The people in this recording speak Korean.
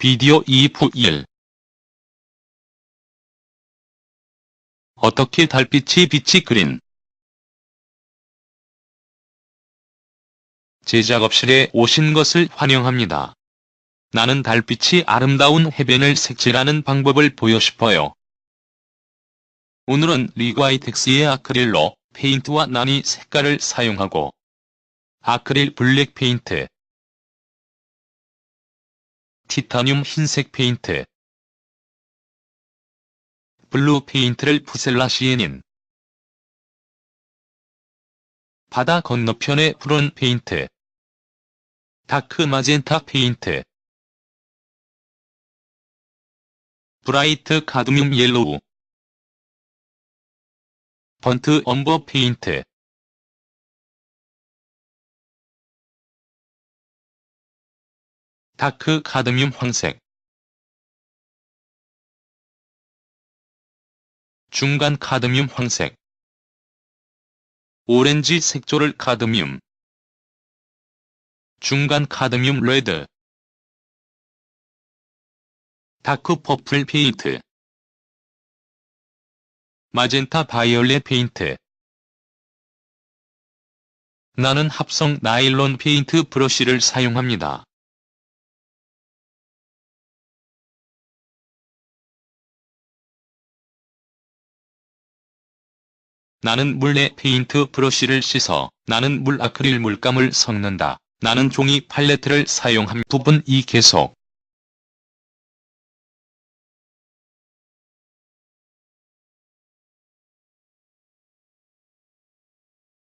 비디오 2부 1 어떻게 달빛이 빛이 그린 제 작업실에 오신 것을 환영합니다. 나는 달빛이 아름다운 해변을 색칠하는 방법을 보여 싶어요. 오늘은 리과이텍스의 아크릴로 페인트와 난이 색깔을 사용하고 아크릴 블랙 페인트, 티타늄 흰색 페인트, 블루 페인트를 푸셀라시에닌. 바다 건너편의 푸른 페인트. 다크 마젠타 페인트. 브라이트 카드뮴 옐로우. 번트 엄버 페인트 다크 카드뮴 황색. 중간 카드뮴 황색. 오렌지 색조를 카드뮴. 중간 카드뮴 레드. 다크 퍼플 페인트. 마젠타 바이올렛 페인트. 나는 합성 나일론 페인트 브러쉬를 사용합니다. 나는 물내 페인트 브러쉬를 씻어 나는 물 아크릴 물감을 섞는다. 나는 종이 팔레트를 사용함 부분 이 계속